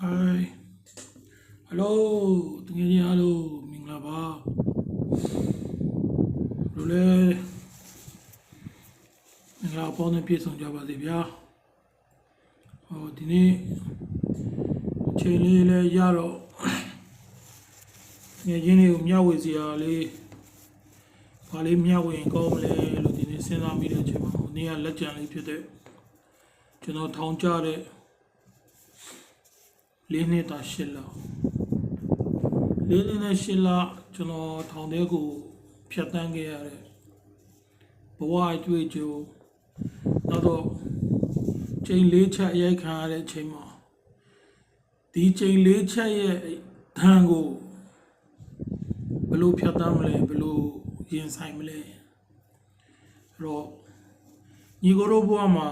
ဟိုင်ဟယ်လိုတကယ်ကြီးအားလုံးမင်္ဂလာပါဘယ်လိုလဲမင်္ဂလာပေါင်းနဲ့ပြည့်စုံကြပါစေဗျာဟောဒီနေ့အချိန်လေးလဲရတော့ငယ်ချင်းတွေကိုမျှဝေစီရလေးဘာလေးမျှဝေရင်ကောင်းမလဲလို့ဒီနေ့စဉ်းစားမိတဲ့အချိန်မှာဟိုနေ့ကလက်ကြံလေးဖြစ်တဲ့ကျွန်တော်ထောင်ကြတဲ့ လေးနှစ်တာရှစ်လလေးနှစ်နဲ့ရှစ်လကျွန်တော်ထောင်ထဲကိုဖြတ်တန်းခဲ့ရတဲ့ဘဝအတွေ့အကြုံနောက်တော့ချိန်လေးချက်အရိုက်ခံရတဲ့အချိန်မှာဒီချိန်လေးချက်ရဲ့ဓာန်ကိုဘယ်လိုဖြတ်တန်းမလဲဘယ်လိုရင်ဆိုင်မလဲအဲ့တော့ညီကိုတို့ဘဝမှာ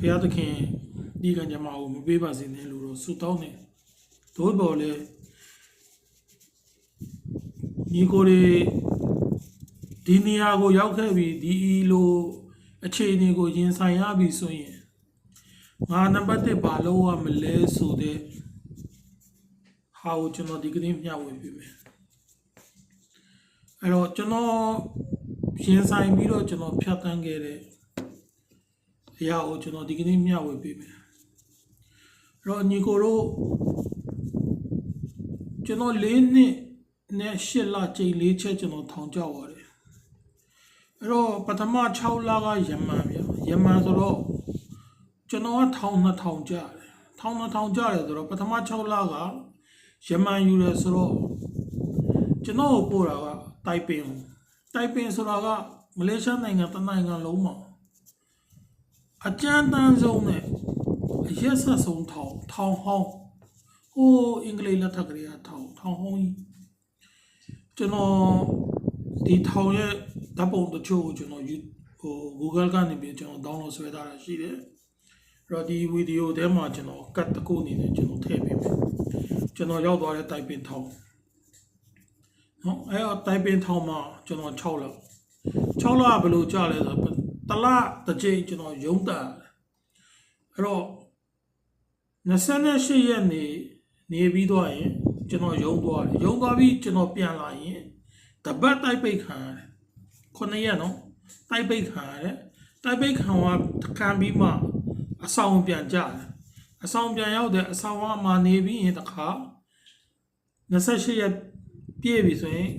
ဘုရားသခင် ဒီကံကြမ္မာကိုမပေးပါစေနဲ့လို့တော့ဆုတောင်းတယ်သို့တော်လည်းညီကိုတွေဒီနေရာကိုရောက်ခဲ့ပြီဒီလိုအခြေအနေကိုရင်ဆိုင်ရပြီဆိုရင်ငါနံပါတ်1ဘာလို့ရမလဲဆိုတဲ့ဟာကိုကျွန်တော်ဒီကနေ့မျှဝေပေးမယ်အဲ့တော့ကျွန်တော်ရင်ဆိုင်ပြီးတော့ကျွန်တော်ဖြတ်တန်းခဲ့တဲ့အရာကိုကျွန်တော်ဒီကနေ့မျှဝေပေးမယ်အဲ့ တော့ညီကိုတို့ကျွန်တော်၄နှစ်နဲ့၈လချိန်၄ချက်ကျွန်တော်ထောင်ကြပါတယ်အဲ့တော့ပထမ6လကယမန်ဗျယမန်ဆိုတော့ကျွန်တော်ကထောင်2000ကြတယ်ထောင်2000ကြတယ်ဆိုတော့ပထမ6လကယမန်ယူရဆိုတော့ကျွန်တော်ကိုပို့တာကတိုင်ပင်ကိုတိုင်ပင်ဆိုတာကမလေးရှားနိုင်ငံတစ်နိုင်ငံလုံးမှာအကြမ်းတမ်းဆုံးနဲ့ အရက်ဆက်ဆုံးထောင်ထောင်ဟောင်းဟိုးအင်္ဂလိပ်လက်ထက်ကလေးကထောင်ထောင်ဟောင်းကြီးကျွန်တော်ဒီထောင်ရဲ့ဓာတ်ပုံတချို့ကိုကျွန်တော်ယူဟို Google ကနေပြီးကျွန်တော် download ဆွဲထားတာရှိတယ်အဲ့တော့ဒီဗီဒီယိုထဲမှာကျွန်တော် cut တစ်ခုအနေနဲ့ကျွန်တော်ထည့်ပေးမယ်ကျွန်တော်ရောက်သွားတဲ့တိုင်ပင်ထောင်နော်အဲ့တော့တိုင်ပင်ထောင်မှာကျွန်တော်6လောက်6လဘယ်လိုကြာလဲဆိုတော့တလတစ်ချိန်ကျွန်တော်ရုံးတက်အဲ့တော့ 28ရက်နေနေပြီးတော့ရင်ကျွန်တော်ရုံးသွားတယ်ရုံးသွားပြီးကျွန်တော်ပြန်လာရင်တပတ်တိုက်ပိတ်ခံရတယ်9ရက်နော်တိုက်ပိတ်ခံရတယ်တိုက်ပိတ်ခံကခံပြီးမှအဆောင်ပြန်ကြတယ်အဆောင်ပြန်ရောက်တယ်အဆောင်ကမှနေပြီးရင်တခါ28ရက်ပြည့်ပြီဆိုရင်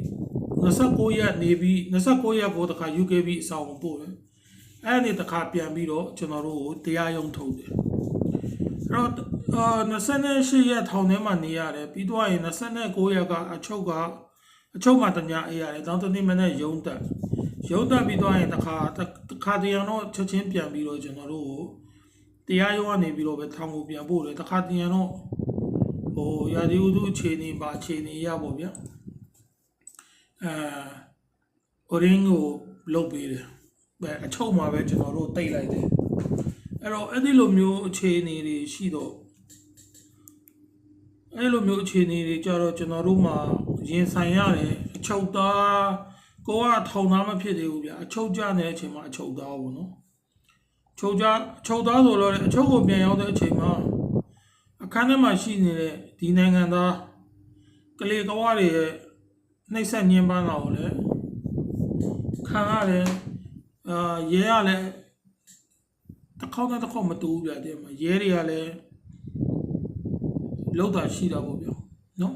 29ရက်နေပြီး29ရက်ကိုတခါ UKB အဆောင်ကိုပို့တယ်အဲ့ဒီတခါပြန်ပြီးတော့ကျွန်တော်တို့ကိုတရားရုံးထုတ်တယ် အဲ့တော့အာ28ရက်ထောင်ထဲမှာနေရတယ်ပြီးတော့ရင်29ရက်ကအချုပ်ကအချုပ်မှာတ냐အေးရတယ်တောင်းတနေ့မနေ့ရုံးတက်ရုံးတက်ပြီးတော့ရင်တခါတခါတရံတော့ချက်ချင်းပြန်ပြီးတော့ကျွန်တော်တို့ကိုတရားရုံးကနေပြီးတော့ပဲထောင်ကိုပြန်ပို့တယ်တခါတရံတော့ဟိုရာဒီဥတုအခြေအနေပါအခြေအနေရပါဗျာအဲ orange ကိုလုတ်ပေးတယ်ပဲအချုပ်မှာပဲကျွန်တော်တို့တိတ်လိုက်တယ် အဲ့တော့အဲ့ဒီလိုမျိုးအခြေအနေတွေရှိတော့အဲ့လိုမျိုးအခြေအနေတွေကြတော့ကျွန်တော်တို့မှာရင်ဆိုင်ရတယ်အချုပ်သားကိုကထောင်သားမဖြစ်သေးဘူးဗျာအချုပ်ကြနေတဲ့အချိန်မှာအချုပ်သားပေါ့နော်ချုပ်ကြအချုပ်သားဆိုတော့လေအချုပ်ကိုပြန်ရောက်တဲ့အချိန်မှာအခန်းထဲမှာရှိနေတဲ့ဒီနိုင်ငံသားကလေးကဝါတွေရဲ့နှိပ်စက်ညှဉ်းပန်းတာကိုလည်းခံရတယ်အာရဲရလည်း တစ်ခေါက်နဲ့တစ်ခေါက်မတူဘူးဗျာတဲ့မှာရဲတွေကလည်းလောက်တာရှိတာပေါ့ဗျာနော်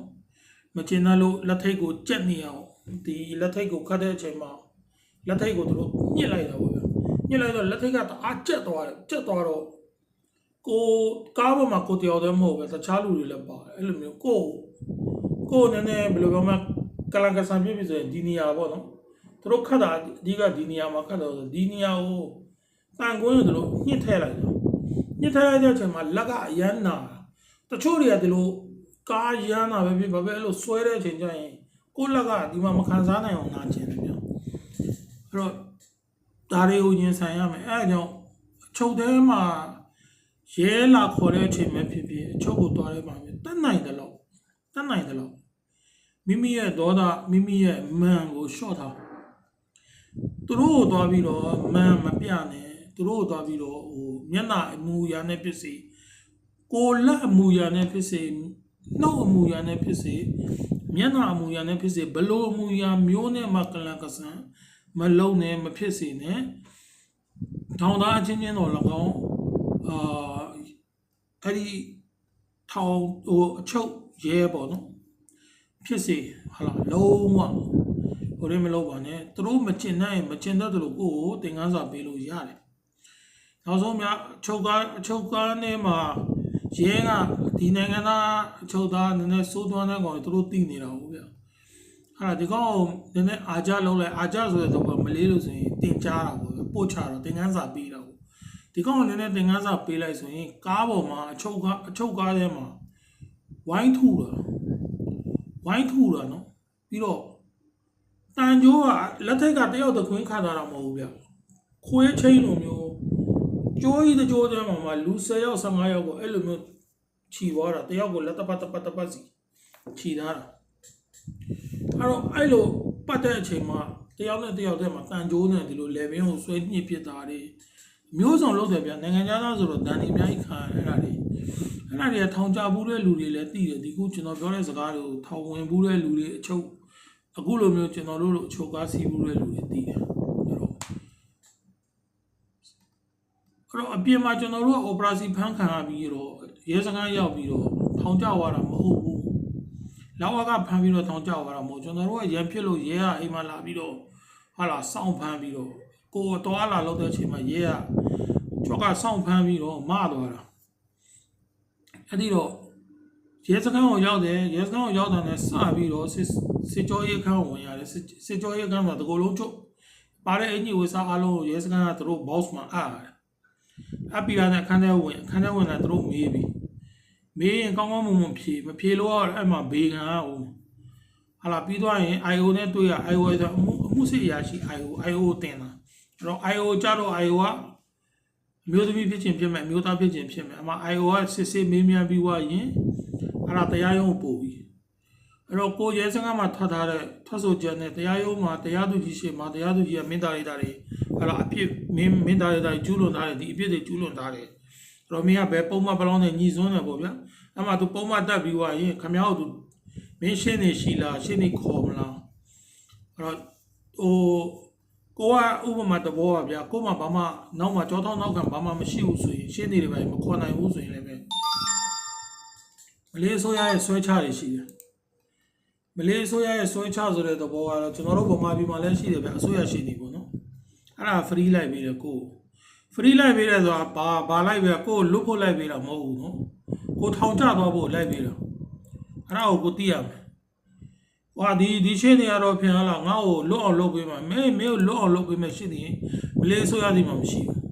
မကျင်တဲ့လို့လက်ထိတ်ကိုကြက်နေအောင်ဒီလက်ထိတ်ကိုခတ်တဲ့အချိန်မှာလက်ထိတ်ကိုသူတို့ညှစ်လိုက်တာပေါ့ဗျာညှစ်လိုက်တော့လက်ထိတ်ကတအားကြက်သွားတယ်ကြက်သွားတော့ကိုကားပေါ်မှာကိုတယောက်တည်းမဟုတ်ပဲတခြားလူတွေလည်းပါတယ်အဲ့လိုမျိုးကိုကိုနည်းနည်းဘယ်လိုပြောမလဲကလန်ကဆန်ပြည့်ပြီဆိုရင်ဒီနေရာပေါ့နော်သူတို့ခတ်တာအဓိကဒီနေရာမှာခတ်တော့ဒီနေရာကို တန်ကွင်းကိုသူတို့ညှစ်ထည့်လိုက်တယ်ညှစ်ထည့်လိုက်တဲ့အချိန်မှာလက်ကအရမ်းနာတချို့တွေကဒီလိုကားရမ်းတာပဲဖြစ်ပါပဲအဲ့လိုဆွဲတဲ့အချိန်ကျရင်ကိုယ့်လက်ကဒီမှာမခံစားနိုင်အောင်နာကျင်တယ်ဗျအဲ့တော့ဒါတွေကိုရင်ဆိုင်ရမယ်အဲအကြောင်းအချုပ်ထဲမှာရဲလာခေါ်တဲ့အချိန်ပဲဖြစ်ဖြစ်အချုပ်ကိုတွားရဲပါမယ်တတ်နိုင်တယ်လို့တတ်နိုင်တယ်လို့မိမိရဲ့ဒေါသမိမိရဲ့မန်ကိုရှော့ထားသူတို့ကိုသွားပြီးတော့မန်မပြနဲ့ သူတို့ကိုသွားပြီးတော့ဟိုမျက်နှာအမူအရာနဲ့ပစ္စည်းကိုလက်အမူအရာနဲ့ဖြစ်စေနှုတ်အမူအရာနဲ့ဖြစ်စေမျက်နှာအမူအရာနဲ့ဖြစ်စေဘလို့အမူအရာမျိုးနဲ့မှကလန်ကဆန်မလုံးနဲ့မဖြစ်စေနဲ့ထောင်သားအချင်းချင်းတော်၎င်းအာအဲ့ဒီထောင်ဟိုအချုပ်ရဲပေါ့နော်ဖြစ်စေဟာလာလုံးဝဟိုရင်းမလုပ်ပါနဲ့သူတို့မကျင်နိုင်ရင်မကျင်တတ်တယ်လို့ကိုယ့်ကိုသင်ခန်းစာပေးလို့ရတယ် နောက်ဆုံးများအချုပ်ကားအချုပ်ကားနဲ့မှာရဲကဒီနိုင်ငံသားအချုပ်သားနည်းနည်းစိုးသွမ်းတဲ့ကောင်တွေသူတို့သိနေတာဟုတ်ဗျအဲ့ဒါဒီကောင်ကိုနည်းနည်းအာကြလုံးလိုက်အာကြဆိုတဲ့တော့မလေးလို့ဆိုရင်တင်ကြားတာပေါ့ဗျပို့ချတော့သင်ခန်းစာပေးတာပေါ့ဒီကောင်ကိုနည်းနည်းသင်ခန်းစာပေးလိုက်ဆိုရင်ကားပေါ်မှာအချုပ်ကားအချုပ်ကားထဲမှာဝိုင်းထူတာဝိုင်းထူတာနော်ပြီးတော့တန်ကြိုးကလက်ထက်ကတယောက်တခွင်းခါတာတော့မဟုတ်ဘူးဗျခွေးချင်းလိုမျိုး ကြိုးကြီးတကြိုးထဲမှာမှလူ10ယောက်15ယောက်ကိုအဲ့လိုမျိုးခြီသွားတာတယောက်ကိုလက်တပတ်တပတ်တပတ်စီခြီထားတာအဲ့တော့အဲ့လိုပတ်တဲ့အချိန်မှာတယောက်နဲ့တယောက်တည်းမှာတန်ကြိုးနဲ့ဒီလို level ကိုဆွဲညှစ်ဖြစ်တာတွေမျိုးစုံလုပ်တယ်ဗျနိုင်ငံသားဆိုတော့တန်ဒီအများကြီးခံအဲ့ဒါတွေအဲ့ဒါတွေကထောင်ချဘူးတဲ့လူတွေလည်းသိတယ်ဒီခုကျွန်တော်ပြောတဲ့စကားတွေကိုထောင်ဝင်ဘူးတဲ့လူတွေအချုပ်အခုလိုမျိုးကျွန်တော်တို့လိုအချုပ်ကားစီးဘူးတဲ့လူတွေသိတယ်အဲ့တော့ အဲ့တော့အပြင်မှာကျွန်တော်တို့က operation ဖမ်းခံရပြီးတော့ရဲစခန်းရောက်ပြီးတော့ထောင်ချသွားတာမဟုတ်ဘူးလောက်ဝကဖမ်းပြီးတော့ထောင်ချသွားတာမဟုတ်ကျွန်တော်တို့ကရန်ဖြစ်လို့ရဲကအိမ်မှာလာပြီးတော့ဟာလာစောင့်ဖမ်းပြီးတော့ကိုယ်တော်လာလောက်တဲ့အချိန်မှာရဲကကျောက်ကစောင့်ဖမ်းပြီးတော့မသွားတာအဲ့ဒီတော့ရဲစခန်းကိုရောက်တယ်ရဲစခန်းကိုရောက်တာနဲ့စပြီးတော့စစ်စစ်ကြောရေးခန်းကိုဝင်ရတယ်စစ်စစ်ကြောရေးခန်းမှာတကူလုံးချုပ်ပါတဲ့အင်ကြီးဝေစားအားလုံးကိုရဲစခန်းကသူတို့ boss မှာအားရတယ် အပီလာနဲ့အခန်းထဲဝင်အခန်းထဲဝင်လာသူတို့မေးပြီမေးရင်ကောင်းကောင်းမွန်မွန်ဖြေမဖြေလို့တော့အဲ့မှာဘေခံအောင်ဟာလာပြီးသွားရင် IO နဲ့တွေ့ရ IO ဆိုအမှုအမှုစစ်အရာရှိ IO IO တင်တာအဲ့တော့ IO ကြတော့ IO ကအမျိုးသမီးဖြစ်ခြင်းဖြစ်မယ်အမျိုးသားဖြစ်ခြင်းဖြစ်မယ်အမ IO ကစစ်စစ်မေးမြန်းပြီးွားရင်အဲ့ဒါတရားရုံးကိုပို့ပြီး အဲ့တော့ကိုရဲစခန်းမှာထွက်ထားတဲ့ထွက်ဆိုချက်နဲ့တရားရုံးမှာတရားသူကြီးရှေ့မှာတရားသူကြီးကမင်းသားရိတာတွေအဲ့တော့အပြစ်မင်းမင်းသားရိတာတွေကျူးလွန်ထားတယ်ဒီအပြစ်တွေကျူးလွန်ထားတယ်အဲ့တော့မင်းကဘယ်ပုံမှန်ပလောင်းနဲ့ညီစွန်းတယ်ပေါ့ဗျာအဲ့မှာသူပုံမှန်တက်ပြီးွားရင်ခမ ्या တို့မင်းရှင်းနေရှိလားရှင်းနေခေါ်မလားအဲ့တော့ဟိုကိုကဥပမာတဘောပါဗျာကိုမှဘာမှနောက်မှကြောထောင်းနောက်ခံဘာမှမရှိဘူးဆိုရင်ရှင်းနေတယ်ပဲမခေါ်နိုင်ဘူးဆိုရင်လည်းပဲမလေးဆိုရရဲ့ဆွဲချတွေရှိတယ် မလေးဆိုရရဲ့ဆွဲချဆိုတဲ့သဘောကတော့ကျွန်တော်တို့ဗမာပြည်မှာလည်းရှိတယ်ဗျာအစိုးရရှိနေပေါ့နော်အဲ့ဒါ free လိုက်ပြီးတယ်ကို free လိုက်ပြီးတယ်ဆိုတာဘာဘာလိုက်ပဲကိုလွတ်ဖို့လိုက်ပြီးတာမဟုတ်ဘူးနော်ကိုထောင်ချသွားဖို့လိုက်ပြီးတာအဲ့ဒါကိုကိုသိရမယ်ဟွာဒီဒီရှင်းနေရတော့ဖြင်လာငါ့ကိုလွတ်အောင်လုပ်ပေးမှာမင်းမင်းကိုလွတ်အောင်လုပ်ပေးမယ်ရှင်းနေမလေးဆိုရသည်မှာမရှိဘူး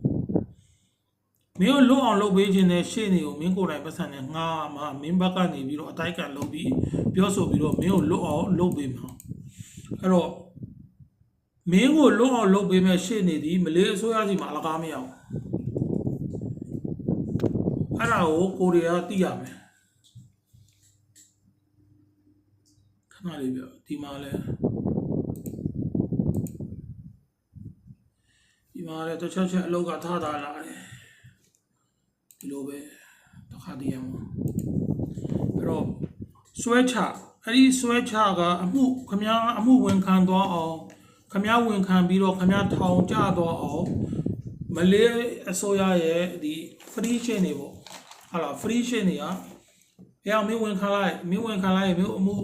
မင်းကိုလွတ်အောင်လုပ်ပေးခြင်းနဲ့ရှင်းနေကိုမင်းကိုယ်တိုင်ပတ်စံနဲ့ငါမှမင်းဘက်ကနေပြီးတော့အတိုက်ကန်လုပ်ပြီးပြောဆိုပြီးတော့မင်းကိုလွတ်အောင်လုပ်ပေးမှာအဲ့တော့မင်းကိုလွတ်အောင်လုပ်ပေးမယ်ရှင်းနေသည်မလေးအစိုးရစီမှာအလကားမရအောင်အဲ့ဒါကိုကိုရီးယားသိရမယ်ခဏလေးပြဒီမှာလဲဒီမှာလဲတစ်ချက်ချက်အလောက်ကထားထားလာတယ် ဒီလိုပဲတစ်ခါတည်းရမှာအဲ့တော့ဆွဲချအဲ့ဒီဆွဲချကအမှုခမားအမှုဝင်ခံသွားအောင်ခမားဝင်ခံပြီးတော့ခမားထောင်ကျသွားအောင်မလေးအစိုးရရဲ့ဒီ free chain တွေပေါ့ဟာလား free chain တွေကဘယ်အောင်မင်းဝင်ခံလိုက်မင်းဝင်ခံလိုက်မင်းအမှု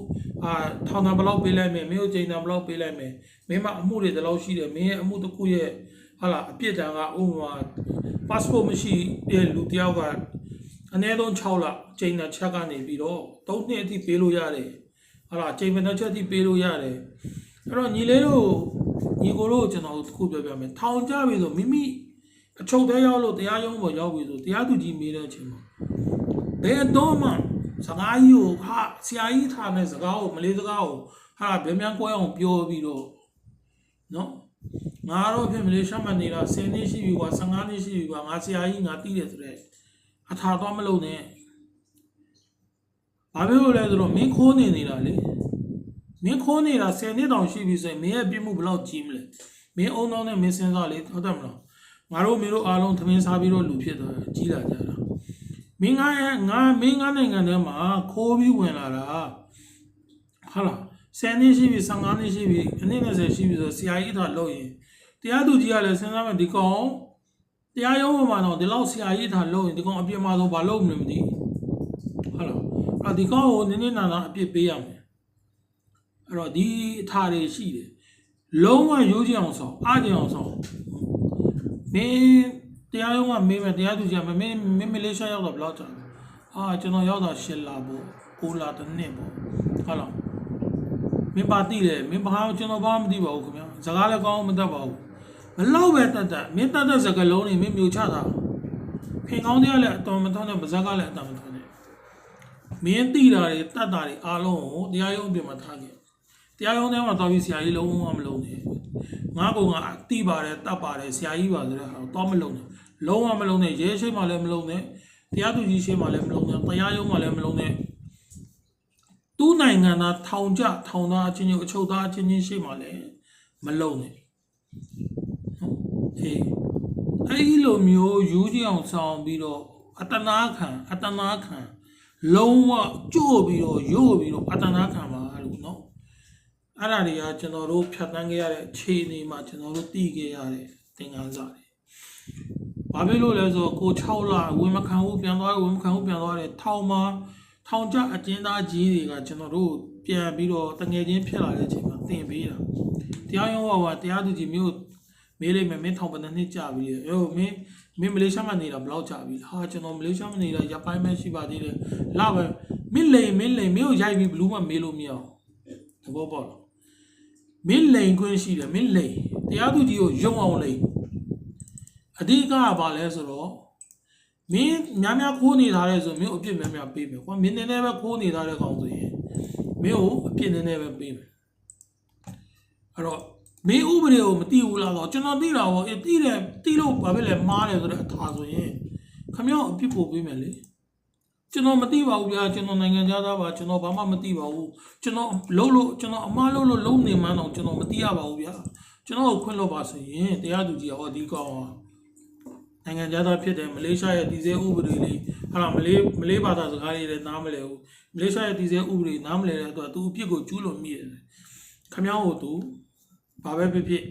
အာထောင်တာဘယ်လောက်ပေးလိုက်မယ်မင်းကိုချိန်တာဘယ်လောက်ပေးလိုက်မယ်မင်းမအမှုတွေတလောက်ရှိတယ်မင်းရဲ့အမှုတစ်ခုရဲ့ဟာလားအပြစ်ဒဏ်ကဥပမာ passport မရှိတဲ့လူတယောက်ကအနည်းဆုံး6လချိန်တာချက်ကနေပြီးတော့3နှစ်အထိပေးလို့ရတယ်ဟာလားချိန်မနှချက်အထိပေးလို့ရတယ်အဲ့တော့ညီလေးတို့ညီကိုတို့ကျွန်တော်ခုပြောပြမယ်ထောင်ကြပြီဆိုမိမိအချုပ်သေးရောက်လို့တရားရုံးပေါ်ရောက်ပြီဆိုတရားသူကြီးမေးတဲ့အချိန်မှာဘယ်တော့မှစကားကြီးကိုဟာဆရာကြီးထားတဲ့စကားကိုမလေးစကားကိုဟာဗမြန်းကွဲအောင်ပြောပြီးတော့နော် ငါတော့ဖြစ်မလေးရှမ်းမနေတာ10နှစ်ရှိပြီကွာ15နှစ်ရှိပြီကွာငါဆရာကြီးငါတီးတယ်ဆိုတဲ့အထာတော့မလုပ်နဲ့ဘာဖြစ်လို့လဲဆိုတော့မင်းခိုးနေနေတာလေမင်းခိုးနေတာ10နှစ်တောင်ရှိပြီဆိုရင်မင်းရဲ့ပြစ်မှုဘယ်လောက်ကြီးမလဲမင်းအုံတော့နဲ့မင်းစဉ်းစားလေဟုတ်တယ်မလားငါတို့မင်းတို့အားလုံးသမင်းစားပြီးတော့လူဖြစ်သွားကြီးလာကြတာမင်းငါရဲ့ငါမင်းငါနိုင်ငံထဲမှာခိုးပြီးဝင်လာတာဟာလားဆယ်နှစ်ရှိပြီ15နှစ်ရှိပြီအနည်း20ရှိပြီဆိုဆရာကြီးထားလို့ရင် တရားသူကြီးကလည်းစဉ်းစားမယ်ဒီကောင်တရားရုံးပေါ်မှာတော့ဒီလောက်ဆရာကြီးထားလို့ရင်ဒီကောင်အပြစ်မှာဆိုဘာလုပ်မလဲမသိဘူးဟာလားအဲ့ဒီကောင်ကိုနည်းနည်းနာနာအပြစ်ပေးရမယ်အဲ့တော့ဒီအထာတွေရှိတယ်လုံးဝရိုးချင်အောင်ဆောင်အားချင်အောင်ဆောင်မင်းတရားရုံးကမေးမယ်တရားသူကြီးကမင်းမင်းမလေးရှားရောက်တော့ဘယ်လောက်ကြာလဲအာကျွန်တော်ရောက်တာ၈လပေါ့9လတစ်နှစ်ပေါ့ဟုတ်လားမင်းပါတိတယ်မင်းဘာကျွန်တော်ဘာမသိပါဘူးခင်ဗျာစကားလည်းကောင်းမတတ်ပါဘူး ဘလောက်ပဲတတ်တတ်မင်းတတ်တဲ့စကားလုံးတွေမင်းမြူချတာဖင်ကောင်းတွေကလည်းအတော်မထောင်းတဲ့ဗဇက်ကလည်းအတော်မထောင်းတဲ့မင်းတိတာတွေတတ်တာတွေအားလုံးကိုတရားရုံးပြင်မှာထားခဲ့တရားရုံးထဲမှာတော်ပြီးဆရာကြီးလုံးဝမလုံးနဲ့ငါကောင်ကတိပါတယ်တတ်ပါတယ်ဆရာကြီးပါဆိုတဲ့ဟာတော့မလုံးနဲ့လုံးဝမလုံးနဲ့ရဲရှိမှလည်းမလုံးနဲ့တရားသူကြီးရှိမှလည်းမလုံးနဲ့တရားရုံးမှလည်းမလုံးနဲ့သူ့နိုင်ငံသားထောင်ကြထောင်သားအချင်းချင်းအချုပ်သားအချင်းချင်းရှိမှလည်းမလုံနဲ့နော် အေးအဲ့ဒီလိုမျိုးယူကြည့်အောင်ဆောင်ပြီးတော့အတနာခံအတနာခံလုံးဝကြို့ပြီးတော့ရို့ပြီးတော့အတနာခံပါလို့နော်အဲ့ဒါတွေကကျွန်တော်တို့ဖြတ်တန်းခဲ့ရတဲ့အခြေအနေမှာကျွန်တော်တို့တည်ခဲ့ရတဲ့သင်ခန်းစာတွေဘာဖြစ်လို့လဲဆိုတော့ကို6လဝင်မခံဘူးပြန်သွားတယ်ဝင်မခံဘူးပြန်သွားတယ်ထောင်မှာထောင်ကျအကျဉ်းသားကြီးတွေကကျွန်တော်တို့ပြန်ပြီးတော့တငယ်ချင်းဖြစ်လာတဲ့အချိန်မှာတင်ပေးတာတရားရုံးကတရားသူကြီးမျိုး မေးလိုက်မယ်မင်းထောင်ပန်းနှစ်ကြာပြီလေအေးမင်းမင်းမလေးရှားမှာနေတာဘယ်လောက်ကြာပြီဟာကျွန်တော်မလေးရှားမှာနေတာရပိုင်းပဲရှိပါသေးတယ်လာပဲမင်းလိန်မင်းလိန်မင်းကိုရိုက်ပြီးဘလူးမှမေးလို့မရအောင်သဘောပေါက်လားမင်းလိန်ခွင့်ရှိတယ်မင်းလိန်တရားသူကြီးကိုယုံအောင်လိန်အဓိကကဘာလဲဆိုတော့မင်းများများခိုးနေထားတဲ့ဆိုမင်းကိုအပြစ်များများပေးမယ်ကွာမင်းနည်းနည်းပဲခိုးနေထားတဲ့ကောင်ဆိုရင်မင်းကိုအပြစ်နည်းနည်းပဲပေးမယ်အဲ့တော့ မင်းဥပဒေကိုမသိဘူးလားတော့ကျွန်တော်သိတာပေါ့အေးသိတယ်သိလို့ဘာဖြစ်လဲမားတယ်ဆိုတဲ့အထာဆိုရင်ခမောက်အပြစ်ပို့ပေးမယ်လေကျွန်တော်မသိပါဘူးဗျာကျွန်တော်နိုင်ငံသားပါကျွန်တော်ဘာမှမသိပါဘူးကျွန်တော်လုံးလို့ကျွန်တော်အမားလုံးလို့လုံးနေမှန်းတော့ကျွန်တော်မသိရပါဘူးဗျာကျွန်တော်ကိုခွင့်လို့ပါဆိုရင်တရားသူကြီးကဟောဒီကောင်ကနိုင်ငံသားဖြစ်တယ်မလေးရှားရဲ့တည်ဆဲဥပဒေလေးဟာလားမလေးမလေးဘာသာစကားလေးလည်းနားမလဲဘူးမလေးရှားရဲ့တည်ဆဲဥပဒေနားမလဲတဲ့အတွက်သူအပြစ်ကိုကျူးလွန်မိတယ်ခမောင်းကိုသူ ဘာပဲဖြစ်ဖြစ်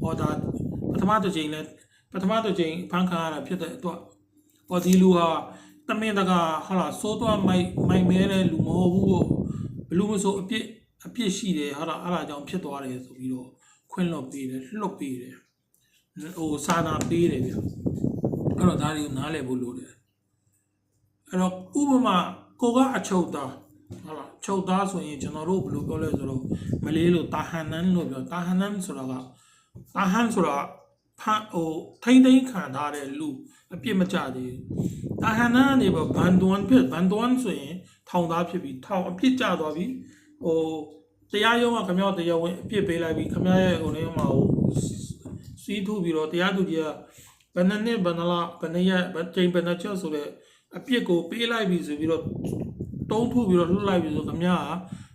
ဟောတာပထမတစ်ချိန်လဲပထမတစ်ချိန်ဖန်ခါရတာဖြစ်တဲ့အတွက်ဟောဒီလူဟာတမင်တကာဟာလားစိုးတော့မိုက်မိုက်မဲတဲ့လူမဟုတ်ဘူးဘလူမဆိုအပြစ်အပြစ်ရှိတယ်ဟာလားအဲ့ဒါကြောင့်ဖြစ်သွားတယ်ဆိုပြီးတော့ခွင့်လွတ်ပေးတယ်လွတ်ပေးတယ်ဟိုစာနာပေးတယ်ဗျအဲ့တော့ဒါတွေကိုနားလည်ဖို့လိုတယ်အဲ့တော့ဥပမာကိုကအချုပ်သားဟုတ်လား ချုပ်သားဆိုရင်ကျွန်တော်တို့ဘယ်လိုပြောလဲဆိုတော့မလေးလို့တာဟန်နန်လို့ပြောတာဟန်နန်ဆိုတာကတာဟန်ဆိုတာဖန်ဟိုထိမ့်သိမ့်ခံထားတဲ့လူအပြစ်မကြသေးဘူးတာဟန်နန်ကနေဘန်ဒွန်ဖြစ်ဘန်ဒွန်ဆိုရင်ထောင်သားဖြစ်ပြီးထောင်အပြစ်ကြသွားပြီဟိုတရားရုံးကခမောက်တရားဝင်အပြစ်ပေးလိုက်ပြီးခမောက်ရဲ့ဟိုနေမှာဟိုစီးထုတ်ပြီးတော့တရားသူကြီးကဘယ်နှစ်နှစ်ဘယ်နှလဘယ်နှစ်ရက်ဘယ်ချိန်ဘယ်နှစ်ချက်ဆိုတဲ့အပြစ်ကိုပေးလိုက်ပြီဆိုပြီးတော့ တုံးထုပြီးတော့လှုပ်လိုက်ပြီဆိုခမရ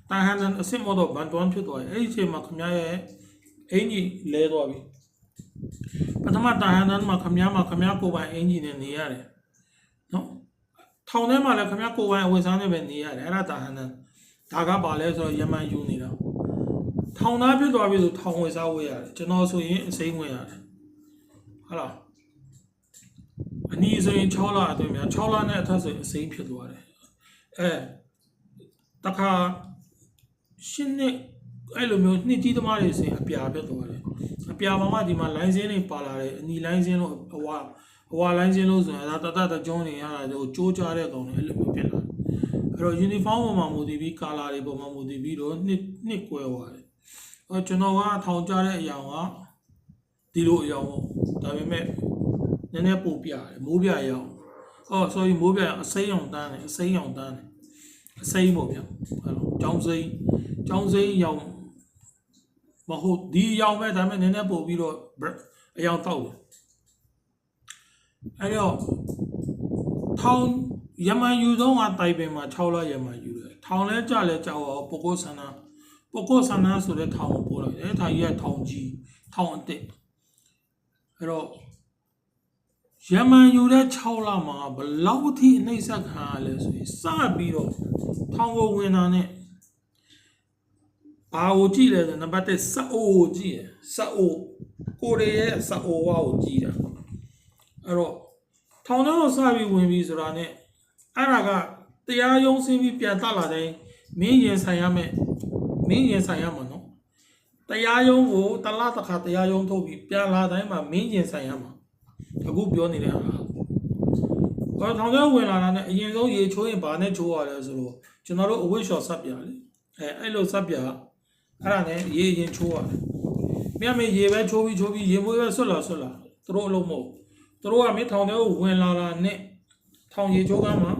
တာဟန်နန်အစ်စ်မော်တော့ဘန်တွန်ဖြစ်သွားတယ်အဲ့ဒီအချိန်မှာခမရရဲ့အင်ကြီးလဲသွားပြီပထမတာဟန်နန်မှာခမရမှာခမရကိုယ်ပိုင်အင်ကြီးနဲ့နေရတယ်နော်ထောင်ထဲမှာလည်းခမရကိုယ်ပိုင်အဝယ်စားနဲ့ပဲနေရတယ်အဲ့ဒါတာဟန်နန်ဒါကပါလဲဆိုတော့ယမန်ယူနေတာထောင်သားဖြစ်သွားပြီဆိုထောင်ဝယ်စားဝယ်ရတယ်ကျွန်တော်ဆိုရင်အစိမ်းဝယ်ရတယ်ဟုတ်လားအနည်းဆိုရင်6လအတွင်းများ6လနဲ့အထက်ဆိုရင်အစိမ်းဖြစ်သွားတယ် အဲတခါရှင်းနှစ်အဲ့လိုမျိုးနှစ်ကြီးသမားတွေဆိုရင်အပြာဖြစ်သွားတယ်အပြာမှာမှဒီမှာလိုင်းစင်းတွေပါလာတယ်အနီလိုင်းစင်းလို့အဝါအဝါလိုင်းစင်းလို့ဆိုရင်ဒါတတတကြုံးနေရတာကိုကြိုးကြတဲ့ကောင်တွေအဲ့လိုမျိုးဖြစ်လာအဲ့တော့ uniform ပေါ်မှာမူတည်ပြီး color တွေပေါ်မှာမူတည်ပြီးတော့နှစ်နှစ်ကွဲသွားတယ်အဲကျွန်တော်ကထောင်ကြတဲ့အရာကဒီလိုအရာပေါ့ဒါပေမဲ့နည်းနည်းပို့ပြတယ်မိုးပြရအောင်အော် sorry မိုးပြရအောင်အစိမ်းအောင်တန်းတယ်အစိမ်းအောင်တန်းတယ် အစိမ်းပေါ့ဗျအဲ့လိုចောင်းစိမ်းចောင်းစိမ်းရောင်မဟုတ်ဒီရောင်ပဲဒါပေမဲ့နည်းနည်းပို့ပြီးတော့အရောင်တောက်တယ်အဲ့တော့ထောင်ယမန်ယူတော့ကတိုင်ပင်မှာ6လယမန်ယူတယ်ထောင်လဲကြလဲကြောက်အောင်ပိုကိုဆန္ဒပိုကိုဆန္ဒဆိုတဲ့ထောင်ကိုပို့လိုက်တယ်အဲ့ဒါကြီးကထောင်ကြီးထောင်အစ်စ်အဲ့တော့ ယမန်ယူတဲ့6လမှာဘလောက်အထိအနှိမ့်ဆက်ခံရလဲဆိုရင်စပြီးတော့ထောင်ကိုဝင်တာနဲ့ဘာကိုကြည့်လဲဆိုနံပါတ်1စအိုကိုကြည့်ရစအိုကိုရီးယားစအိုဝါကိုကြည့်တာအဲ့တော့ထောင်ထဲကိုစပြီးဝင်ပြီးဆိုတာနဲ့အဲ့ဒါကတရားရုံးဆင်းပြီးပြန်တက်လာတဲ့မင်းရင်ဆိုင်ရမယ်မင်းရင်ဆိုင်ရမှာနော်တရားရုံးကိုတလားတစ်ခါတရားရုံးထုတ်ပြီးပြန်လာတိုင်းမှာမင်းရင်ဆိုင်ရမှာ အခုပြောနေတဲ့ဟာဘာထောင်ထဲဝင်လာတာနဲ့အရင်ဆုံးရေချိုးရင်ဘာနဲ့ချိုးရလဲဆိုတော့ကျွန်တော်တို့အဝိရှော်ဆက်ပြလေအဲအဲ့လိုဆက်ပြအဲ့ဒါနဲ့ရေရင်ချိုးရတယ်မြတ်မေရေပဲချိုးပြီးချိုးပြီးရေမွေးပဲဆွတ်လာဆွတ်လာသူတို့အလုံးမဟုတ်သူတို့ကမင်းထောင်ထဲကိုဝင်လာတာနဲ့ထောင်ရေချိုးကမ်းမှာ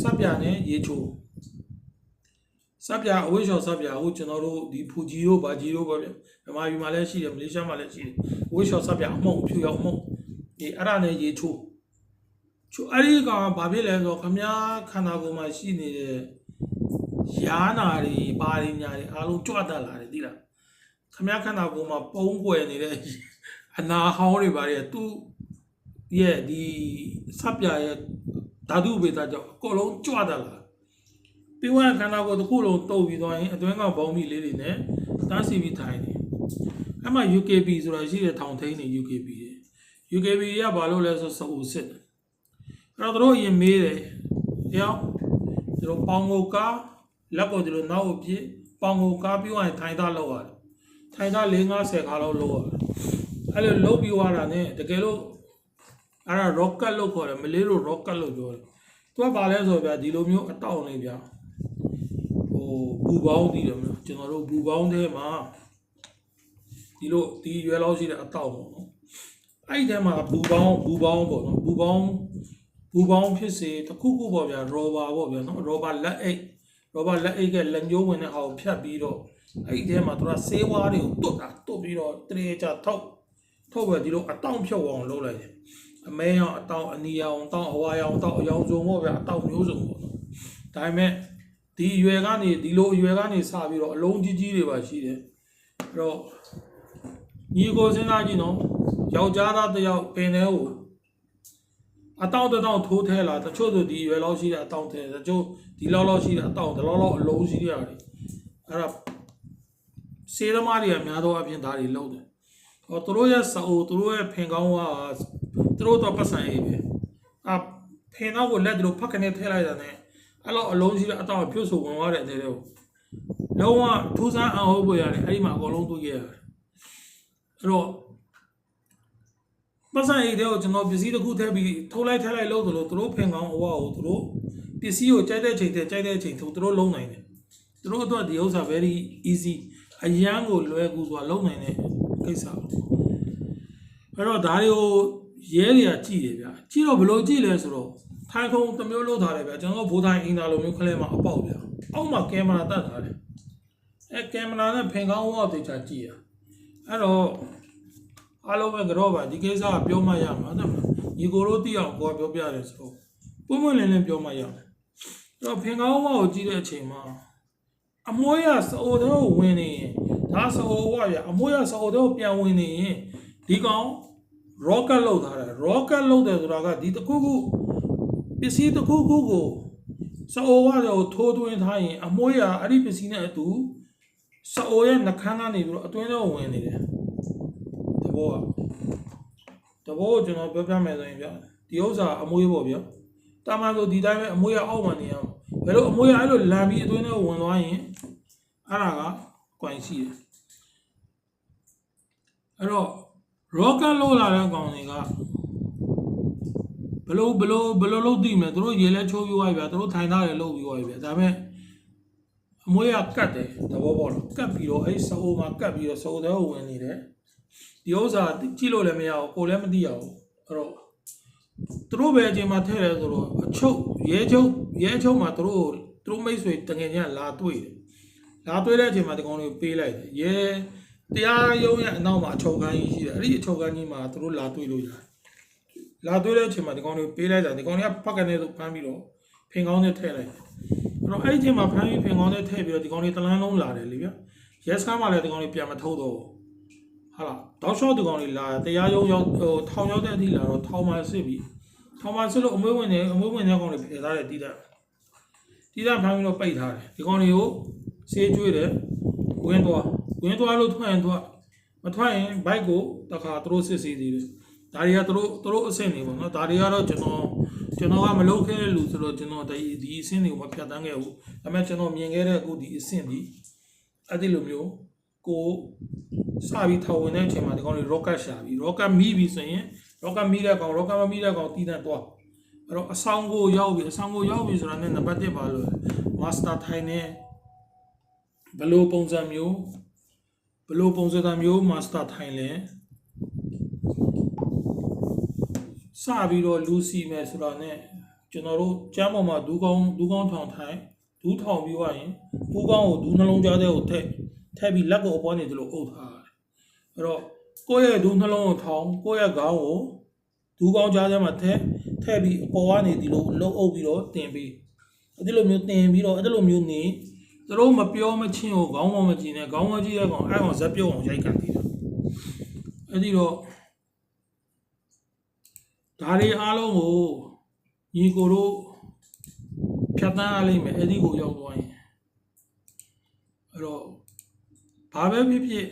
ဆက်ပြနဲ့ရေချိုးစပ်ပြအဝိရှော်စပ်ပြဟိုကျွန်တော်တို့ဒီဖူဂျီတို့ဘာဂျီတို့ပေါ့ဗျမြန်မာပြည်မှာလည်းရှိတယ်မလေးရှားမှာလည်းရှိတယ်အဝိရှော်စပ်ပြအမုံဖြူရောက်မုံ ဒီအဲ့ဒါနဲ့ရေချိုးချိုးအဲ့ဒီကောင်ကဘာဖြစ်လဲဆိုတော့ခမားခန္ဓာကိုယ်မှာရှိနေတဲ့ယာနာတွေပါရညာတွေအားလုံးကြွတက်လာတယ်သိလားခမားခန္ဓာကိုယ်မှာပုံးကွယ်နေတဲ့အနာဟောင်းတွေပါတွေသူ့ရဲ့ဒီစပ်ပြရဲ့ဓာတုဗေဒကြောင့်အကုန်လုံးကြွတက်လာပြီးဝခန္ဓာကိုယ်တစ်ခုလုံးတုပ်ပြီးသွားရင်အတွင်းကဘောင်းမီလေးတွေနဲ့တားစီပြီးထိုင်တယ်။အဲ့မှာ UKB ဆိုတာရှိတဲ့ထောင်ထိန်းနေ UKB တွေ UKB ရဘာလို့လဲဆိုစအူစစ်တယ်။အဲ့တော့တို့အရင်မေးတယ်။တရားတို့ပေါင်ကိုကားလက်ကိုတို့နောက်အပြစ်ပေါင်ကိုကားပြီးသွားရင်ထိုင်သားလောက်ရတယ်။ထိုင်သား၄50ခါလောက်လောက်ရတယ်။အဲ့လိုလောက်ပြီးသွားတာ ਨੇ တကယ်လို့အဲ့ဒါ rocket လို့ခေါ်တယ်မလေးလို့ rocket လို့ပြောတယ်။သူကဘာလဲဆိုတော့ဗျာဒီလိုမျိုးအတောင့်လေးဗျာဟိုဘူပေါင်းတည်တယ်မလားကျွန်တော်တို့ဘူပေါင်းထဲမှာဒီလိုဒီရွယ်လောက်ရှိတဲ့အတောက်ပေါ့နော် အဲ့ဒီထဲမှာဘူပေါင်းဘူပေါင်းပေါ့နော်ဘူပေါင်းဘူပေါင်းဖြစ်စေတစ်ခုခုပေါ့ဗျာရောဘာပေါ့ဗျာနော်ရောဘာလက်အိတ်ရောဘာလက်အိတ်ကလက်ညှိုးဝင်တဲ့ဟာကိုဖြတ်ပြီးတော့အဲ့ဒီထဲမှာသူကဆေးဝါးတွေကိုတွတ်တာတွတ်ပြီးတော့တရေချထောက်ထုတ်ပဲဒီလိုအတောင့်ဖြုတ်အောင်လုပ်လိုက်တယ်အမဲရောင်အတောင့်အနီရောင်အတောင့်အဝါရောင်အတောင့်အယောင်စုံပေါ့ဗျာအတောင့်မျိုးစုံပေါ့နော်ဒါပေမဲ့ဒီအရွယ်ကနေဒီလိုအရွယ်ကနေစပြီးတော့အလုံးကြီးကြီးတွေပါရှိတယ်အဲ့တော့ညီကိုစဉ်းစားကြည့်နော် ယောက်ျားသားတစ်ယောက်ပင်ထဲကိုအတောင့်တစ်တောင့်ထိုးထဲလာတချို့ဆိုဒီအရွယ်လောက်ရှိတဲ့အတောင့်ထဲတချို့ဒီလောက်လောက်ရှိတဲ့အတောင့်ဒီလောက်လောက်အလုံးရှိရတယ်အဲ့ဒါစေသမားတွေကများသောအားဖြင့်ဒါတွေလုပ်တယ်ဟောသူတို့ရဲ့စအိုသူတို့ရဲ့ဖင်ကောင်းကသူတို့တော့ပတ်စံရေးပဲအဖင်တော့ကိုလက်တို့ဖက်ကနေထဲလိုက်တာ ਨੇ အဲ့လောက်အလုံးကြီးတဲ့အတောင်ပြုတ်ဆိုဝင်သွားတဲ့အထဲတွေကိုလုံးဝထူးဆန်းအောင်ဟုတ်ပေါ်ရတယ်အဲ့ဒီမှာအကုန်လုံးတွေ့ခဲ့ရတယ်အဲ့တော့ ပတ်စံအိတ်တွေကိုကျွန်တော်ပစ္စည်းတစ်ခုထည့်ပြီးထိုးလိုက်ထည့်လိုက်လို့ဆိုလို့သူတို့ဖင်ကောင်းအဝါကိုသူတို့ပစ္စည်းကိုကြိုက်တဲ့ချိန်တည်းကြိုက်တဲ့ချိန်သူတို့လုံးနိုင်တယ်သူတို့အတွက်ဒီဥစ္စာ very easy အရန်ကိုလွယ်ကူစွာလုံးနိုင်တဲ့ကိစ္စအဲ့တော့ဒါတွေကိုရဲတွေကကြည့်တယ်ဗျာကြည့်တော့ဘယ်လိုကြည့်လဲဆိုတော့ထိုင်ခုံတစ်မျိုးလို့ထားတယ်ဗျာကျွန်တော်ဘိုးတိုင်းအင်တာလိုမျိုးခလဲမှာအပေါက်ဗျာအောက်မှာကင်မရာတက်ထားတယ်အဲကင်မရာနဲ့ဖင်ကောင်းဝေါ့တေချာကြည့်ရအဲ့တော့ အားလုံးပဲကြောပါဒီကိစ္စကပြောမှရမှာဟုတ်တယ်မလားညီကိုတို့သိအောင်ကိုယ်ပြောပြတယ်ဆိုတော့ပုံမှန်လင်းလင်းပြောမှရမယ်အဲ့တော့ဖင်ကောင်းဝေါ့ကိုကြည့်တဲ့အချိန်မှာအမွှေးရစအိုတော့ဝင်နေရင်ဒါစအိုဝါဗျာအမွှေးရစအိုတော့ပြန်ဝင်နေရင်ဒီကောင် rocket လောက်ထားတယ် rocket လောက်တယ်ဆိုတာကဒီတစ်ခုခုပစ္စည်းတစ်ခုခုကိုစအိုဝါတော့ထိုးသွင်းထားရင်အမွှေးရအဲ့ဒီပစ္စည်းနဲ့အတူစအိုရဲ့နှခမ်းကနေပြီးတော့အတွင်းထဲကိုဝင်နေတယ်တ ဘောကတဘောကိုကျွန်တော်ပြောပြမယ်ဆိုရင်ဗျဒီဥစ္စာအမွှေးပေါ့ဗျတာမန်ဆိုဒီတိုင်းပဲအမွှေးရအောက်မှာနေရအောင်ဘယ်လိုအမွှေးရအဲ့လိုလမ်းပြီးအတွင်းထဲကိုဝင်သွားရင်အဲ့ဒါကကွိုင်ရှိတယ်အဲ့တော့ rocket လို့လာတဲ့ကောင်တွေကဘလို့ဘလို့ဘလို့လို့သိမယ်သူတို့ရေလဲချိုးပြီးသွားပြီဗျာသူတို့ထိုင်ထားတယ်လို့ပြီးသွားပြီဗျာဒါပေမဲ့အမွေးကကတ်တယ်သဘောပေါက်လားကတ်ပြီးတော့အဲ့စအိုမှာကတ်ပြီးတော့စအိုတဲ့ကိုဝင်နေတယ် ဒီဥစ္စာကြည့်လို့လည်းမရဘူးကိုယ်လည်းမသိရဘူးအဲ့တော့သူတို့ပဲအချိန်မှာထည့်တယ်ဆိုတော့အချုပ်ရဲချုပ်ရဲချုပ်မှာသူတို့သူတို့မိတ်ဆွေတငယ်ချင်းကလာတွေ့တယ်လာတွေ့တဲ့အချိန်မှာဒီကောင်လေးပေးလိုက်တယ်ရဲတရားရုံးရဲ့အနောက်မှာအချုပ်ခန်းကြီးရှိတယ်အဲ့ဒီအချုပ်ခန်းကြီးမှာသူတို့လာတွေ့လို့ရတယ်လာတွေ့တဲ့အချိန်မှာဒီကောင်လေးပေးလိုက်တာဒီကောင်လေးကဖက်ကနေလို့ဖမ်းပြီးတော့ဖင်ကောင်းနဲ့ထည့်လိုက်တယ်အဲ့တော့အဲ့ဒီအချိန်မှာဖမ်းပြီးဖင်ကောင်းနဲ့ထည့်ပြီးတော့ဒီကောင်လေးတလန်းလုံးလာတယ်လေဗျရက်စကားမှလည်းဒီကောင်လေးပြန်မထုတ်တော့ဘူး ဟာလားတောက်လျှောက်ဒီကောင်လေးလာတရားရုံးရောက်ဟိုထောင်ရောက်တဲ့အထိလာတော့ထောင်မှာစစ်ပြီးထောင်မှာစစ်လို့အမွေးဝင်နေအမွေးဝင်တဲ့ကောင်လေးဖယ်ထားတယ်တီးတာတီးတာဖမ်းပြီးတော့ပိတ်ထားတယ်ဒီကောင်လေးကိုဆေးကျွေးတယ်ဝင်သွားဝင်သွားလို့ထွက်ရင်သွားမထွက်ရင်ဘိုက်ကိုတခါသူတို့စစ်စီသေးတယ်ဒါတွေကသူတို့သူတို့အဆင့်နေပေါ့နော်ဒါတွေကတော့ကျွန်တော်ကျွန်တော်ကမလုပ်ခဲ့တဲ့လူဆိုတော့ကျွန်တော်ဒီဒီအဆင့်တွေကိုမဖြတ်တန်းခဲ့ဘူးဒါပေမဲ့ကျွန်တော်မြင်ခဲ့တဲ့အခုဒီအဆင့်ဒီအဲ့ဒီလိုမျိုး ကိုစပြီးထောင်ဝင်တဲ့အချိန်မှာဒီကောင်တွေ rocket ရှာပြီး rocket မိပြီဆိုရင် rocket မိတဲ့ကောင် rocket မမိတဲ့ကောင်တီးတဲ့တော့အဲ့တော့အဆောင်ကိုရောက်ပြီအဆောင်ကိုရောက်ပြီဆိုတာနဲ့နံပါတ်1ပါလို့ master ထိုင်နေဘယ်လိုပုံစံမျိုးဘယ်လိုပုံစံမျိုး master ထိုင်လဲစပြီးတော့လူစီမယ်ဆိုတာနဲ့ကျွန်တော်တို့ကျမ်းပေါ်မှာဒူးကောင်းဒူးကောင်းထောင်ထိုင်ဒူးထောင်ပြီးွားရင်ဒူးကောင်းကိုဒူးနှလုံးကြားတဲ့ကိုထည့် ထည့်ပြီးလက်ကိုအပေါ်နေသလိုအုပ်ထားတယ်အဲ့တော့ကိုယ့်ရဲ့ဒူးနှလုံးကိုထောင်ကိုယ့်ရဲ့ခေါင်းကိုဒူးကောင်းကြားထဲမှာထည့်ထည့်ပြီးအပေါ်ကနေဒီလိုလှုပ်အုပ်ပြီးတော့တင်ပြီးအဲ့ဒီလိုမျိုးတင်ပြီးတော့အဲ့ဒီလိုမျိုးနေသူတို့မပြောမချင်းကိုခေါင်းမမကြည့်နဲ့ခေါင်းမကြည့်တဲ့ကောင်အဲ့ကောင်ဇက်ပြုတ်အောင်ရိုက်ကန်သေးတယ်အဲ့ဒီတော့ဒါတွေအားလုံးကိုညီကိုတို့ဖြတ်တန်းရလိမ့်မယ်အဲ့ဒီကိုရောက်သွားရင်အဲ့တော့ ဘာပဲဖြစ်ဖြစ်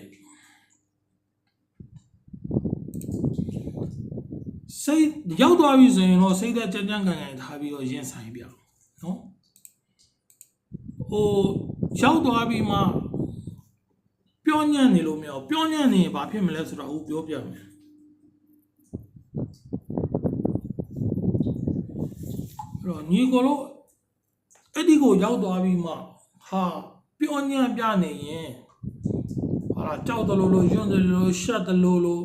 စိတ်ရောက်သွားပြီဆိုရင်တော့စိတ်သက်ကြမ်းကြမ်းကန်ကန်ထားပြီးတော့ရင်ဆိုင်ပြနော်ဟိုရောက်သွားပြီးမှပြောညံ့နေလို့မရဘူးပြောညံ့နေရင်ဘာဖြစ်မလဲဆိုတော့အခုပြောပြမယ်အဲ့တော့ညီကိုတို့အဲ့ဒီကိုရောက်သွားပြီးမှဟာပြောညံ့ပြနေရင် ဟာကြောက်တယ်လို့လို့ယွန်းတယ်လို့ရှက်တယ်လို့လို့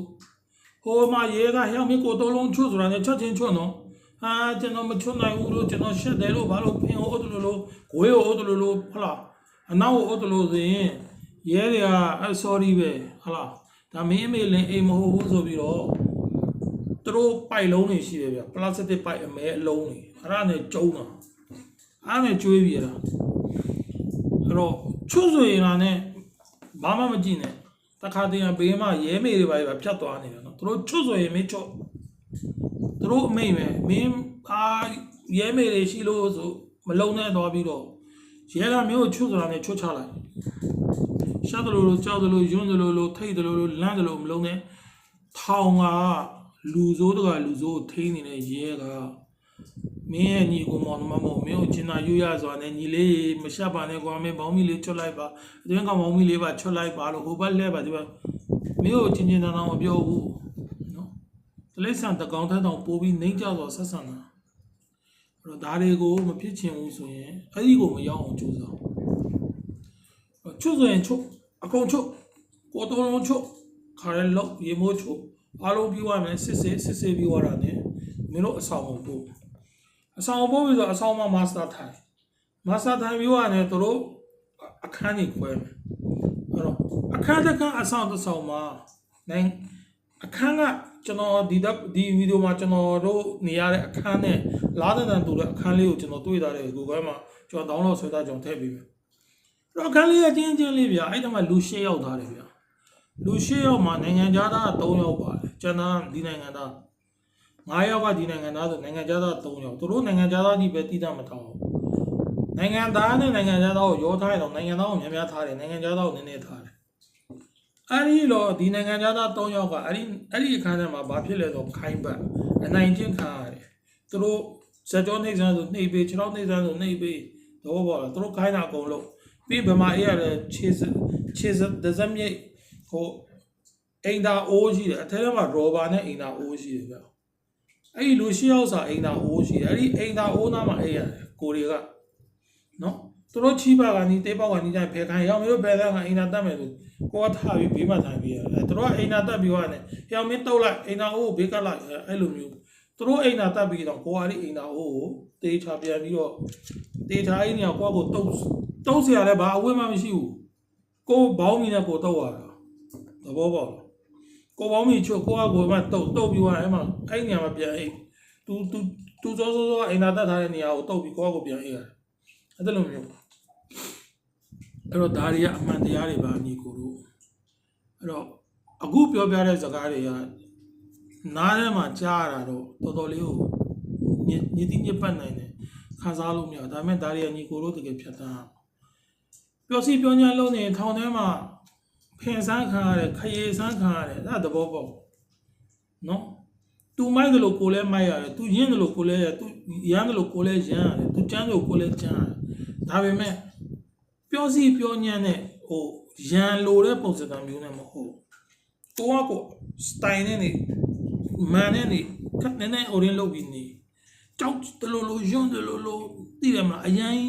ဟိုမှာရဲကဟဲ့မင်းကိုတော်လုံးချွတ်ဆိုတာနဲ့ချက်ချင်းချွတ်နော်ဟာကျွန်တော်မချွတ်နိုင်ဘူးလို့ကျွန်တော်ရှက်တယ်လို့ဘာလို့ဖင်ဟုတ်တယ်လို့လို့ကိုယ်ဟုတ်တယ်လို့လို့ဟလာအနောက်ဟုတ်တယ်လို့ဆိုရင်ရဲတွေကအဲ sorry ပဲဟလာဒါမင်းအမေလင်းအိမ်မဟုတ်ဘူးဆိုပြီးတော့သူတို့ပိုက်လုံးတွေရှိတယ်ဗျပလတ်စတစ်ပိုက်အမဲအလုံးတွေအဲ့ဒါနဲ့ကျုံးတာအဲ့ဒါနဲ့ကျွေးပြီးရတာအဲ့တော့ချွတ်ဆိုရင်လာနဲ့ ဘာမှမကြည့်နဲ့တခါတည်းကဘေးမှာရဲမေတွေပါပဲဖြတ်သွားနေတယ်နော်သူတို့ချွတ်ဆိုရင်မင်းချွတ်သူတို့အမိတ်ပဲမင်းအာရဲမေတွေရှိလို့ဆိုမလုံနဲ့သွားပြီးတော့ရဲကမင်းကိုချွတ်ဆိုတာနဲ့ချွတ်ချလိုက်ရှာတယ်လို့လို့ကြောက်တယ်လို့ယွန်းတယ်လို့လို့ထိတ်တယ်လို့လို့လန့်တယ်လို့မလုံနဲ့ထောင်ကလူစိုးတကလူစိုးကိုထိန်းနေတဲ့ရဲက မင်းရဲ့ညီကိုမောင်နှမမို့မင်းကိုကျင်နာယူရစွာနဲ့ညီလေးမရှက်ပါနဲ့ကွာမင်းဘောင်းမီလေးချွတ်လိုက်ပါအတွင်းကောင်ဘောင်းမီလေးပါချွတ်လိုက်ပါလို့ဟိုဘက်လဲပါဒီဘက်မင်းကိုကျင်ကျင်နာနာမပြောဘူးနော်တလိษံတကောင်ထက်တောင်ပိုးပြီးနှိမ့်ကြတော့ဆက်ဆံတာအဲ့တော့ဒါတွေကိုမဖြစ်ချင်ဘူးဆိုရင်အဲ့ဒီကိုမရောက်အောင်ကြိုးစားချွတ်ဆိုရင်ချွတ်အကုန်ချွတ်ကိုတော်လုံးချွတ်ခါရဲလောက်ရေမိုးချွတ်အားလုံးပြီးသွားမယ်စစ်စစ်စစ်စစ်ပြီးသွားတာ ਨੇ မင်းတို့အဆောင်ကိုပို့ အဆောင်ကိုပို့ပြီးတော့အဆောင်မှာမာစတာထိုင်မာစတာထိုင်ပြီးသွားတယ်သူတို့အခန်းကြီးခွဲမယ်အဲ့တော့အခန်းတစ်ခန်းအဆောင်တစ်ဆောင်မှာနိုင်အခန်းကကျွန်တော်ဒီတက်ဒီဗီဒီယိုမှာကျွန်တော်တို့နေရတဲ့အခန်းနဲ့လားတဲ့တန်တူတဲ့အခန်းလေးကိုကျွန်တော်တွေ့ထားတယ် Google မှာကျွန်တော် download ဆွဲထားကျွန်တော်ထည့်ပေးမယ်အဲ့တော့အခန်းလေးကတင်းချင်းလေးဗျာအဲ့ဒါမှလူရှေ့ရောက်သွားတယ်ဗျာလူရှေ့ရောက်မှာနိုင်ငံသားက3ယောက်ပါတယ်ကျွန်တော်ဒီနိုင်ငံသား 9ယောက်ကဒီနိုင်ငံသားဆိုနိုင်ငံသား3ယောက်သူတို့နိုင်ငံသားကြီးပဲတည်တတ်မထောင်ဘူးနိုင်ငံသားနဲ့နိုင်ငံသားကိုရောထားရတော့နိုင်ငံသားကိုများများထားတယ်နိုင်ငံသားကိုနည်းနည်းထားတယ်အဲ့ဒီတော့ဒီနိုင်ငံသား3ယောက်ကအဲ့ဒီအဲ့ဒီအခန်းထဲမှာဘာဖြစ်လဲဆိုခိုင်းပတ်အနိုင်ကျင့်ခံရတယ်သူတို့ဇက်ကြောနေစမ်းဆိုနှိပ်ပေးခြေထောက်နေစမ်းဆိုနှိပ်ပေးတော့ပေါ့လားသူတို့ခိုင်းတာအကုန်လုံးပြီးဗမာအေးရတယ်ခြေစခြေစဒဇက်မြိတ်ဟိုအိမ်သာအိုးရှိတယ်အထက်ထဲမှာရောဘာနဲ့အိမ်သာအိုးရှိတယ်ဗျ အဲ့ဒီလူရှိရောက်စာအိမ်သာအိုးရှိတယ်အဲ့ဒီအိမ်သာအိုးသားမှာအေးရတယ်ကိုတွေကနော်သူတို့ချီးပါကနီးတေးပေါက်ကနီးတိုင်းဖယ်ခိုင်းရောက်မလို့ဖယ်တဲ့ကအိမ်သာတတ်မယ်ဆိုကိုကထားပြီးဘေးမှာထိုင်ပြီးရတယ်သူတို့ကအိမ်သာတတ်ပြီးသွားတယ်ရောက်မင်းတုတ်လိုက်အိမ်သာအိုးကိုဘေးကလိုက်အဲ့လိုမျိုးသူတို့အိမ်သာတတ်ပြီးတော့ကိုကအဲ့ဒီအိမ်သာအိုးကိုတေးချပြန်ပြီးတော့တေးထားအိမ်ညာကိုကကိုတုတ်တုတ်เสียလည်းဘာအဝိမှမရှိဘူးကိုဘောင်းမီနဲ့ကိုတုတ်ရတာသဘောပေါက်လား ကိုပေါင်းမီချွတ်ကိုကကိုမှတုတ်တုတ်ပြီးသွားအဲ့မှာအဲ့နေရာမှာပြန်အိတ်သူသူသူစောစောစောအိမ်သာတက်ထားတဲ့နေရာကိုတုတ်ပြီးကိုကကိုပြန်အိတ်ရတယ်အဲ့ဒါလိုမျိုးအဲ့တော့ဒါတွေကအမှန်တရားတွေပါညီကိုတို့အဲ့တော့အခုပြောပြတဲ့စကားတွေကနားထဲမှာကြားရတာတော့တော်တော်လေးကိုညစ်ညစ်တိညစ်ပတ်နိုင်တယ်ခံစားလို့မရဘူးဒါပေမဲ့ဒါတွေကညီကိုတို့တကယ်ဖြတ်တန်းရအောင်ပျော်စီပျော်ညံလုံးနေထောင်ထဲမှာ ဖင်ဆန်းခံရတယ်ခရေဆန်းခံရတယ်ဒါသဘောပေါက်နော်သူမိုက်တယ်လို့ကိုလည်းမိုက်ရတယ်သူရင်းတယ်လို့ကိုလည်းရသူရမ်းတယ်လို့ကိုလည်းရမ်းရတယ်သူကျမ်းတယ်လို့ကိုလည်းကျမ်းရတယ်ဒါပေမဲ့ပျော်စီပျော်ညံတဲ့ဟိုရန်လိုတဲ့ပုံစံမျိုးနဲ့မဟုတ်ကိုကကိုစတိုင်နဲ့နေမန်နဲ့နေခက်နေနေ orange လုပ်ပြီးနေကြောက်တလို့လို့ယွန်းတလို့လို့သိတယ်မလားအရင်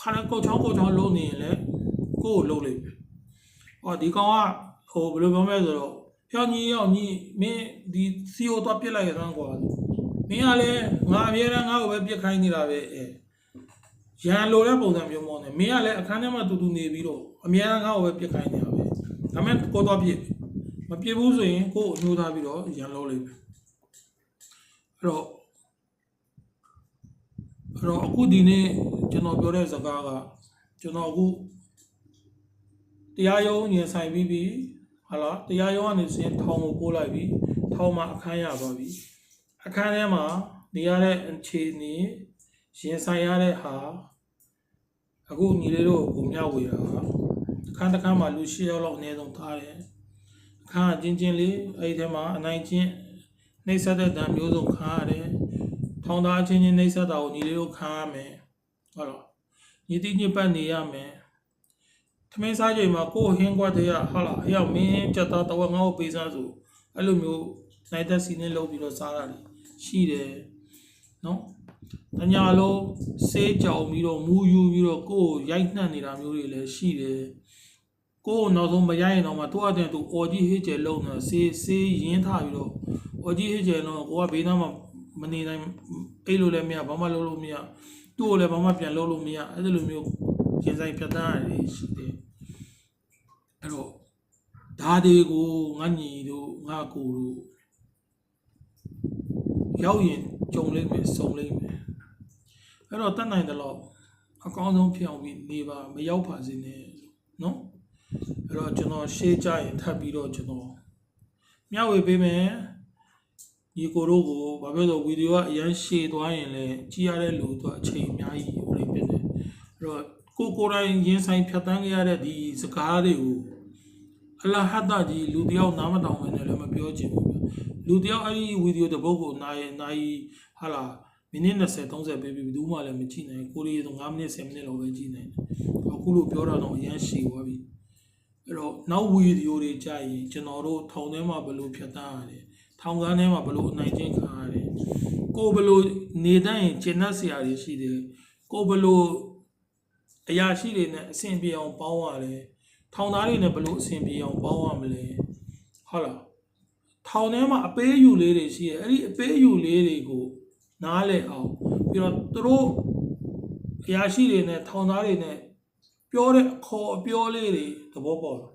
ခါရကောက်ချောင်းကောက်ချောင်းလုံးနေရင်လေကိုကိုလုံးလိုက်ပဲ ဟောဒီကောင်ကဟိုဘယ်လိုပြောမလဲဆိုတော့ဖျောင်းကြီးရောက်ကြီးမင်းဒီစီအိုတော့ပြစ်လိုက်ရတော့ကွာမင်းကလည်းငါအမြဲတမ်းငါ့ကိုပဲပြစ်ခိုင်းနေတာပဲအဲရန်လိုတဲ့ပုံစံမျိုးမောင်းနေမင်းကလည်းအခန်းထဲမှာတူတူနေပြီးတော့အမြဲတမ်းငါ့ကိုပဲပြစ်ခိုင်းနေတာပဲဒါမဲ့ကိုတော့ပြစ်မပြစ်ဘူးဆိုရင်ကိုကိုအညှိုးထားပြီးတော့ရန်လို့လိုက်ပဲအဲ့တော့အဲ့တော့အခုဒီနေ့ကျွန်တော်ပြောတဲ့စကားကကျွန်တော်အခု တရားရုံးရင်ဆိုင်ပြီးပြီဟာလားတရားရုံးကနေစရင်ထောင်ကိုပို့လိုက်ပြီထောင်မှာအခန်းရသွားပြီအခန်းထဲမှာနေရတဲ့အခြေအနေရင်ဆိုင်ရတဲ့ဟာအခုညီလေးတို့ကိုမျှဝေတာဟာအခန်းတစ်ခန်းမှာလူ၈ယောက်လောက်အနည်းဆုံးထားတယ်အခန်းကချင်းချင်းလေးအဲ့ဒီထဲမှာအနိုင်ချင်းနှိပ်စက်တဲ့တံမျိုးစုံခါရတယ်ထောင်သားချင်းချင်းနှိပ်စက်တာကိုညီလေးတို့ခါရမယ်ဟုတ်လားညီတိညစ်ပတ်နေရမယ်ထ မင်းစားချိန်မှာကိုယ်ဟင်းကွက်တည်းရဟာလားအရောက်မင်းကြက်သားတော့ငါ့ကိုပေးစားဆိုအဲ့လိုမျိုးနိုင်သက်စီနဲ့လုပ်ပြီးတော့စားတာလေရှိတယ်နော်တညာလုံးစေးကြောင်ပြီးတော့မူယူပြီးတော့ကိုယ်ကိုရိုက်နှက်နေတာမျိုးတွေလည်းရှိတယ်ကိုယ်နောက်ဆုံးမရိုက်ရင်တော့မှသူ့အတဲ့သူအော်ကြီးဟစ်ကျဲလုံးနေစေးစေးရင်းထားပြီးတော့အော်ကြီးဟစ်ကျဲတော့ကိုကဘေးနားမှာမနေနိုင်အိတ်လို့လည်းမရဘာမှလုပ်လို့မရသူ့ကိုလည်းဘာမှပြန်လုပ်လို့မရအဲ့ဒီလိုမျိုးကျင်ဆိုင်ဖြတ်တန်းရတယ်ရှိတယ် အဲ့တော့ဒါတွေကိုငါညီတို့ငါကိုတို့ရောက်ရင်ကြုံလိမ့်မယ်စုံလိမ့်မယ်အဲ့တော့တတ်နိုင်တယ်လို့အကောင်းဆုံးဖြစ်အောင်ပြီးနေပါမရောက်ပါစေနဲ့နော်အဲ့တော့ကျွန်တော်ရှေ့ကြရင်ထပ်ပြီးတော့ကျွန်တော်မျှဝေပေးမယ်ဒီကိုတို့ကိုဘာဖြစ်လို့ဗီဒီယိုကအရန်ရှည်သွားရင်လည်းကြည့်ရတဲ့လူတို့အချိန်အများကြီးဟိုလေးဖြစ်တယ်အဲ့တော့ ကိုကိုယ်တိုင်ရင်ဆိုင်ဖြတ်တန်းခဲ့ရတဲ့ဒီစကားတွေကိုအလဟတ်တကြီးလူတယောက်နားမတောင်ပဲနဲ့လည်းမပြောချင်ဘူးဗျလူတယောက်အဲ့ဒီဗီဒီယိုတစ်ပုဒ်ကိုနိုင်နိုင်ဟာလာမိနစ်20 30ပေးပြီးဘယ်သူမှလည်းမကြည့်နိုင်ကိုရီးဆို9မိနစ်10မိနစ်လောက်ပဲကြည့်နိုင်တယ်အခုလို့ပြောတာတော့အရန်ရှည်သွားပြီအဲ့တော့နောက်ဗီဒီယိုတွေကြာရင်ကျွန်တော်တို့ထောင်ထဲမှာဘယ်လိုဖြတ်တန်းရတယ်ထောင်ကန်းထဲမှာဘယ်လိုအနိုင်ကျင့်ခံရတယ်ကိုယ်ဘယ်လိုနေတတ်ရင်ကျင့်တတ်စရာတွေရှိတယ်ကိုယ်ဘယ်လို အရာရှိတွေနဲ့အဆင်ပြေအောင်ပေါင်းရတယ်ထောင်သားတွေနဲ့ဘယ်လိုအဆင်ပြေအောင်ပေါင်းရမလဲဟုတ်လားထောင်ထဲမှာအပေးယူလေးတွေရှိတယ်အဲ့ဒီအပေးယူလေးတွေကိုနားလည်အောင်ပြီးတော့သူတို့အရာရှိတွေနဲ့ထောင်သားတွေနဲ့ပြောတဲ့အခေါ်အပြောလေးတွေသဘောပေါက်လား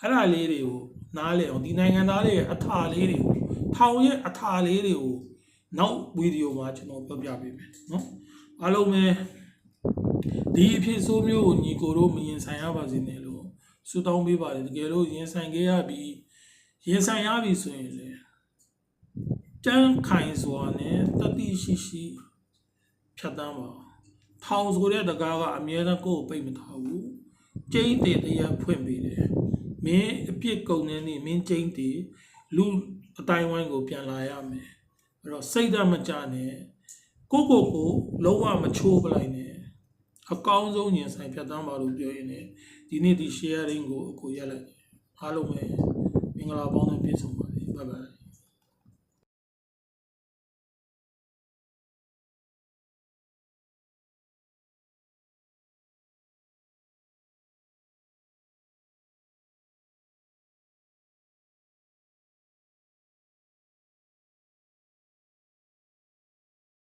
အဲ့ဒါလေးတွေကိုနားလည်အောင်ဒီနိုင်ငံသားတွေရဲ့အထာလေးတွေကိုထောင်ရဲ့အထာလေးတွေကိုနောက်ဗီဒီယိုမှာကျွန်တော်ပြပြပေးမယ်နော်အားလုံးပဲ ဒီအဖြစ်ဆိုးမျိုးကိုညီကိုတို့မရင်ဆိုင်ရပါစေနဲ့လို့ဆုတောင်းပေးပါတယ်တကယ်လို့ရင်ဆိုင်ခဲ့ရပြီးရင်ဆိုင်ရပြီဆိုရင်လေတန်းခိုင်စွာနဲ့တတိရှိရှိဖြတ်တန်းပါထောင်ဆိုတဲ့တကားကအမြဲတမ်းကိုယ်ကိုပိတ်မထားဘူးကျိန်းတေတရားဖွင့်ပေးတယ်မင်းအပြစ်ကုန်နေနေမင်းကျိန်းတေလူအတိုင်းဝိုင်းကိုပြန်လာရမယ်အဲ့တော့စိတ်ဓာတ်မကြနဲ့ကိုကိုကိုလုံးဝမချိုးပလိုက်နဲ့ အကောင်းဆုံးညင်ဆိုင်ဖြတ်တန်းပါလို့ပြောရင်းနဲ့ဒီနေ့ဒီ sharing ကိုအခုရက်လိုက်အားလုံးပဲမင်္ဂလာပေါင်းနဲ့ပြည့်စုံပါစေ bye bye